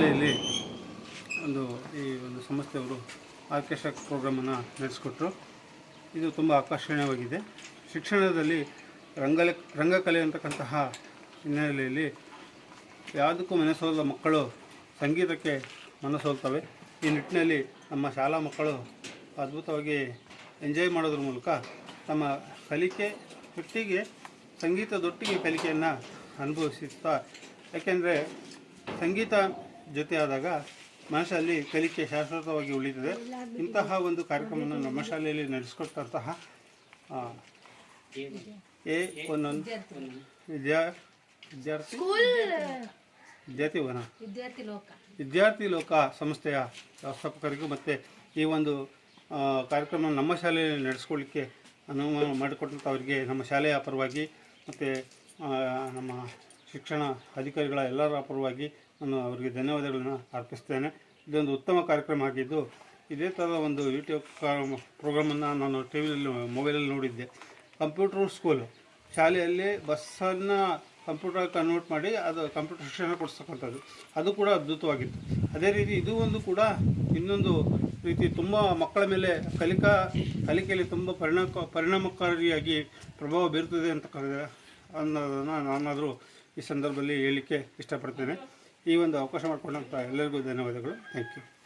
ಶಾಲೆಯಲ್ಲಿ ಒಂದು ಈ ಒಂದು ಸಂಸ್ಥೆಯವರು ಆರ್ಕೆಸ್ಟ್ರಾ ಪ್ರೋಗ್ರಾಮನ್ನು ನಡೆಸಿಕೊಟ್ರು. ಇದು ತುಂಬ ಆಕರ್ಷಣೀಯವಾಗಿದೆ. ಶಿಕ್ಷಣದಲ್ಲಿ ರಂಗಲೆ, ರಂಗಕಲೆ ಅಂತಕ್ಕಂತಹ ಹಿನ್ನೆಲೆಯಲ್ಲಿ ಯಾವುದಕ್ಕೂ ಮನಸ್ಸೋದ ಮಕ್ಕಳು ಸಂಗೀತಕ್ಕೆ ಮನಸ್ಸೋಲ್ತವೆ ಈ ನಿಟ್ಟಿನಲ್ಲಿ ನಮ್ಮ ಶಾಲಾ ಮಕ್ಕಳು ಅದ್ಭುತವಾಗಿ ಎಂಜಾಯ್ ಮಾಡೋದ್ರ ಮೂಲಕ ತಮ್ಮ ಕಲಿಕೆ ಒಟ್ಟಿಗೆ, ಸಂಗೀತದೊಟ್ಟಿಗೆ ಕಲಿಕೆಯನ್ನು ಅನುಭವಿಸುತ್ತಾ, ಯಾಕೆಂದರೆ ಸಂಗೀತ ಜೊತೆಯಾದಾಗ ಮನಸ್ಸಲ್ಲಿ ಕಲಿಕೆ ಶಾಶ್ವತವಾಗಿ ಉಳಿತದೆ. ಇಂತಹ ಒಂದು ಕಾರ್ಯಕ್ರಮವನ್ನು ನಮ್ಮ ಶಾಲೆಯಲ್ಲಿ ನಡೆಸಿಕೊಟ್ಟಂತಹ ಎ ಒಂದೊಂದು ವಿದ್ಯಾ ವಿದ್ಯಾರ್ಥಿ ವಿದ್ಯಾರ್ಥಿ ವನ ವಿದ್ಯಾರ್ಥಿ ಲೋಕ. ವಿದ್ಯಾರ್ಥಿ ಲೋಕ ಸಂಸ್ಥೆಯ ವ್ಯವಸ್ಥಾಪಕರಿಗೂ ಮತ್ತು ಈ ಒಂದು ಕಾರ್ಯಕ್ರಮ ನಮ್ಮ ಶಾಲೆಯಲ್ಲಿ ನಡೆಸ್ಕೊಳ್ಳಿಕ್ಕೆ ಅನುವು ಮಾಡಿಕೊಟ್ಟಂಥ ಅವರಿಗೆ ನಮ್ಮ ಶಾಲೆಯ ಪರವಾಗಿ ಮತ್ತು ನಮ್ಮ ಶಿಕ್ಷಣ ಅಧಿಕಾರಿಗಳ ಎಲ್ಲರ ಪರವಾಗಿ ನಾನು ಅವರಿಗೆ ಧನ್ಯವಾದಗಳನ್ನು ಅರ್ಪಿಸ್ತೇನೆ. ಇದೊಂದು ಉತ್ತಮ ಕಾರ್ಯಕ್ರಮ ಆಗಿದ್ದು, ಇದೇ ಥರದ ಒಂದು ಯೂಟ್ಯೂಬ್ ಪ್ರೋಗ್ರಾಮನ್ನು ನಾನು ಟಿ ವಿಯಲ್ಲಿ ಮೊಬೈಲಲ್ಲಿ ನೋಡಿದ್ದೆ. ಕಂಪ್ಯೂಟರ್ ಸ್ಕೂಲು ಶಾಲೆಯಲ್ಲಿ ಬಸ್ಸನ್ನು ಕಂಪ್ಯೂಟರ್ ಕನ್ವರ್ಟ್ ಮಾಡಿ ಅದು ಕಂಪ್ಯೂಟರ್ ಶಿಕ್ಷಣ ಕೊಡಿಸ್ತಕ್ಕಂಥದ್ದು ಅದು ಕೂಡ ಅದ್ಭುತವಾಗಿತ್ತು. ಅದೇ ರೀತಿ ಇದು ಒಂದು ಕೂಡ ಇನ್ನೊಂದು ರೀತಿ ತುಂಬ ಮಕ್ಕಳ ಮೇಲೆ ಕಲಿಕಾ, ಕಲಿಕೆಯಲ್ಲಿ ತುಂಬ ಪರಿಣಾಮ, ಪರಿಣಾಮಕಾರಿಯಾಗಿ ಪ್ರಭಾವ ಬೀರುತ್ತದೆ ಅಂತ ಅನ್ನೋದನ್ನು ನಾನಾದರೂ ಈ ಸಂದರ್ಭದಲ್ಲಿ ಹೇಳಲಿಕ್ಕೆ ಇಷ್ಟಪಡ್ತೇನೆ. ಈ ಒಂದು ಅವಕಾಶ ಮಾಡಿಕೊಂಡಂಥ ಎಲ್ಲರಿಗೂ ಧನ್ಯವಾದಗಳು. Thank you